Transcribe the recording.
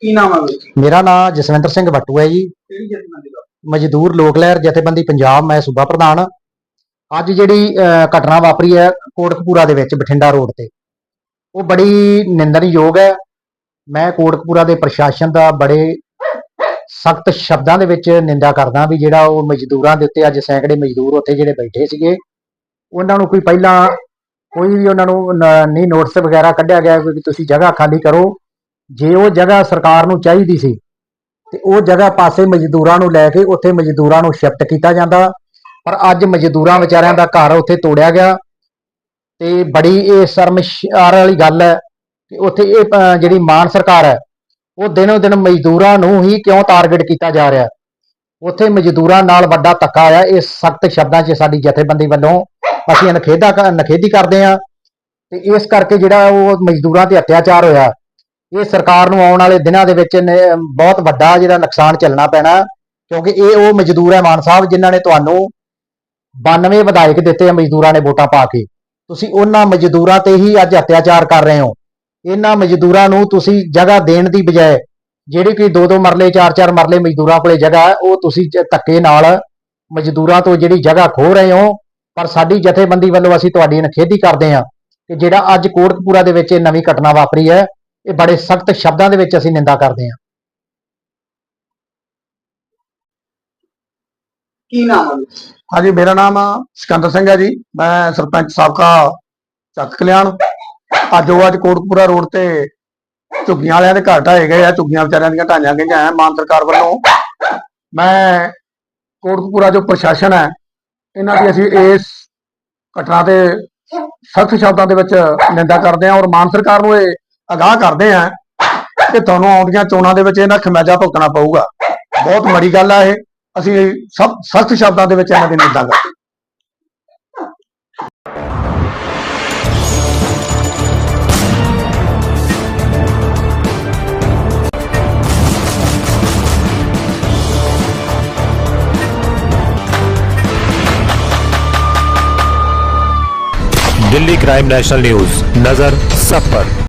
ਕੀ ਨਾਮ ਹੈ ਵੀਰ ਜੀ? ਮੇਰਾ ਨਾਮ ਜਸਵਿੰਦਰ ਸਿੰਘ ਬੱਟੂ ਹੈ ਜੀ। ਕਿਹੜੀ ਜਥੇਬੰਦੀ ਦਾ? ਮਜ਼ਦੂਰ ਲੋਕ ਲਹਿਰ ਜਥੇਬੰਦੀ ਪੰਜਾਬ ਮੈਂ ਸੂਬਾ ਪ੍ਰਧਾਨ। ਅੱਜ ਜਿਹੜੀ ਅਹ, ਘਟਨਾ ਵਾਪਰੀ ਹੈ ਕੋਟਕਪੂਰਾ ਦੇ ਵਿੱਚ ਬਠਿੰਡਾ ਰੋਡ ਤੇ। ਉਹ ਬੜੀ ਨਿੰਦਣਯੋਗ ਹੈ। ਮੈਂ ਕੋਟਕਪੂਰਾ ਦੇ ਪ੍ਰਸ਼ਾਸਨ ਦਾ ਬੜੇ ਸਖਤ ਸ਼ਬਦਾਂ ਦੇ ਵਿੱਚ ਨਿੰਦਾ ਕਰਦਾ ਵੀ ਜਿਹੜਾ ਉਹ ਮਜ਼ਦੂਰਾਂ ਦੇ ਉੱਤੇ ਅੱਜ ਸੈਂਕੜੇ ਮਜ਼ਦੂਰ ਉੱਥੇ ਜਿਹੜੇ ਬੈਠੇ ਸੀਗੇ ਉਹਨਾਂ ਨੂੰ ਕੋਈ ਪਹਿਲਾਂ ਕੋਈ ਵੀ ਉਹਨਾਂ ਨੂੰ ਨ- ਨਹੀਂ ਨੋਟਿਸ ਵਗੈਰਾ ਕੱਢਿਆ ਗਿਆ ਵੀ ਤੁਸੀਂ ਜਗ੍ਹਾ ਖਾਲੀ ਕਰੋ। ਜੇ ਉਹ ਜਗ੍ਹਾ ਸਰਕਾਰ ਨੂੰ ਚਾਹੀਦੀ ਸੀ, ਤੇ ਉਹ ਜਗ੍ਹਾ ਪਾਸੇ ਮਜ਼ਦੂਰਾਂ ਨੂੰ ਲੈ ਕੇ ਉੱਥੇ ਮਜ਼ਦੂਰਾਂ ਨੂੰ ਸ਼ਿਫਟ ਕੀਤਾ ਜਾਂਦਾ। ਪਰ ਅੱਜ ਮਜ਼ਦੂਰਾਂ ਵਿਚਾਰਿਆਂ ਦਾ ਘਰ ਉੱਥੇ ਤੋੜਿਆ ਗਿਆ। ਤੇ ਬੜੀ ਇਹ ਸ਼ਰਮਸ਼ਾਰ ਵਾਲੀ ਗੱਲ ਹੈ ਕਿ ਉੱਥੇ ਇਹ ਜਿਹੜੀ ਮਾਨ ਸਰਕਾਰ ਹੈ, ਉਹ ਦਿਨੋ ਦਿਨ ਮਜ਼ਦੂਰਾਂ ਨੂੰ ਹੀ ਕਿਉਂ ਟਾਰਗੇਟ ਕੀਤਾ ਜਾ ਰਿਹਾ ਉੱਥੇ ਮਜ਼ਦੂਰਾਂ ਨਾਲ ਵੱਡਾ ਧੱਕਾ ਆਇਆ। ਇਹ ਸਖਤ ਸ਼ਬਦਾਂ 'ਚ ਸਾਡੀ ਜਥੇਬੰਦੀ ਵੱਲੋਂ ਅਸੀਂ ਅਨਖੇਦਾ ਨਖੇਦੀ ਕਰਦੇ ਆ ਤੇ ਇਸ ਕਰਕੇ ਜਿਹੜਾ ਉਹ ਮਜ਼ਦੂਰਾਂ ਤੇ ਅਤਿਆਚਾਰ ਹੋਇਆ ਇਹ ਸਰਕਾਰ ਨੂੰ ਆਉਣ ਵਾਲੇ ਦਿਨਾਂ ਦੇ ਵਿੱਚ ਬਹੁਤ ਵੱਡਾ ਜਿਹੜਾ ਨੁਕਸਾਨ ਝੱਲਣਾ ਪੈਣਾ, ਕਿਉਂਕਿ ਇਹ ਉਹ ਮਜ਼ਦੂਰ ਹੈ ਮਾਨ ਸਾਹਿਬ, ਜਿਨ੍ਹਾਂ ਨੇ ਤੁਹਾਨੂੰ 92 ਵਿਧਾਇਕ ਦਿੱਤੇ ਆ, ਮਜ਼ਦੂਰਾਂ ਨੇ ਵੋਟਾਂ ਪਾ ਕੇ। ਤੁਸੀਂ ਉਹਨਾਂ ਮਜ਼ਦੂਰਾਂ ਤੇ ਹੀ ਅੱਜ ਅਤਿਆਚਾਰ ਕਰ ਰਹੇ ਹੋ। ਇਹਨਾਂ ਮਜ਼ਦੂਰਾਂ ਨੂੰ ਤੁਸੀਂ ਜਗ੍ਹਾ ਦੇਣ ਦੀ ਬਜਾਏ, ਜਿਹੜੀ ਕਿ ਦੋ ਦੋ ਮਰਲੇ ਚਾਰ ਚਾਰ ਮਰਲੇ ਮਜ਼ਦੂਰਾਂ ਕੋਲੇ ਜਗ੍ਹਾ ਹੈ, ਉਹ ਤੁਸੀਂ ਧੱਕੇ ਨਾਲ ਮਜ਼ਦੂਰਾਂ ਤੋਂ ਜਿਹੜੀ ਜਗ੍ਹਾ ਖੋਹ ਰਹੇ ਹੋ, ਪਰ ਸਾਡੀ ਜਥੇਬੰਦੀ ਵੱਲੋਂ ਅਸੀਂ ਤੁਹਾਡੀ ਨਿਖੇਧੀ ਕਰਦੇ ਹਾਂ ਕਿ ਜਿਹੜਾ ਅੱਜ ਕੋਟਕਪੂਰਾ ਦੇ ਵਿੱਚ ਇਹ ਨਵੀਂ ਘਟਨਾ ਵਾਪਰੀ ਹੈ ਇਹ ਬੜੇ ਸਖਤ ਸ਼ਬਦਾਂ ਦੇ ਵਿੱਚ ਅਸੀਂ ਨਿੰਦਾ ਕਰਦੇ ਹਾਂ। ਕੀ ਨਾਮ ਹੈ? ਹਾਂਜੀ ਮੇਰਾ ਨਾਮ ਸਿਕੰਦਰ ਸਿੰਘ ਹੈ ਜੀ। ਮੈਂ ਸਰਪੰਚ ਸਾਬਕਾ ਚੱਕ ਕਲਿਆਣ। ਅੱਜ ਉਹ ਅੱਜ ਕੋਟਕਪੂਰਾ ਰੋਡ ਤੇ ਝੁੱਗੀਆਂ ਵਾਲਿਆਂ ਦੇ ਘਰ ਢਾਏ ਗਏ ਆ। ਝੁੱਗੀਆਂ ਵਿਚਾਰਿਆਂ ਦੀਆਂ ਢਾਈਆਂ ਗਈਆਂ ਆ ਮਾਨ ਸਰਕਾਰ ਵੱਲੋਂ। ਮੈਂ ਕੋਟਕਪੂਰਾ ਜੋ ਪ੍ਰਸ਼ਾਸਨ ਹੈ ਇਹਨਾਂ ਦੀ ਅਸੀਂ ਇਸ ਘਟਨਾ ਤੇ ਸਖਤ ਸ਼ਬਦਾਂ ਦੇ ਵਿੱਚ ਨਿੰਦਾ ਕਰਦੇ ਹਾਂ ਔਰ ਮਾਨ ਸਰਕਾਰ ਨੂੰ ਇਹ ਅਗਾਹ ਕਰਦੇ ਹਾਂ ਕਿ ਤੁਹਾਨੂੰ ਆਉਂਦੀਆਂ ਚੋਣਾਂ ਦੇ ਵਿੱਚ ਇਹਨਾਂ ਖਮਿਆਜਾ ਭੁਗਤਣਾ ਪਊਗਾ ਬਹੁਤ ਮਾੜੀ ਗੱਲ ਆ ਇਹ ਅਸੀਂ ਸਭ ਸਖਤ ਸ਼ਬਦਾਂ ਦੇ ਵਿੱਚ ਇਹਨਾਂ ਦੀ ਨਿੰਦਾ ਕਰਦੇ ਹਾਂ। दिल्ली क्राइम नेशनल न्यूज नजर सब पर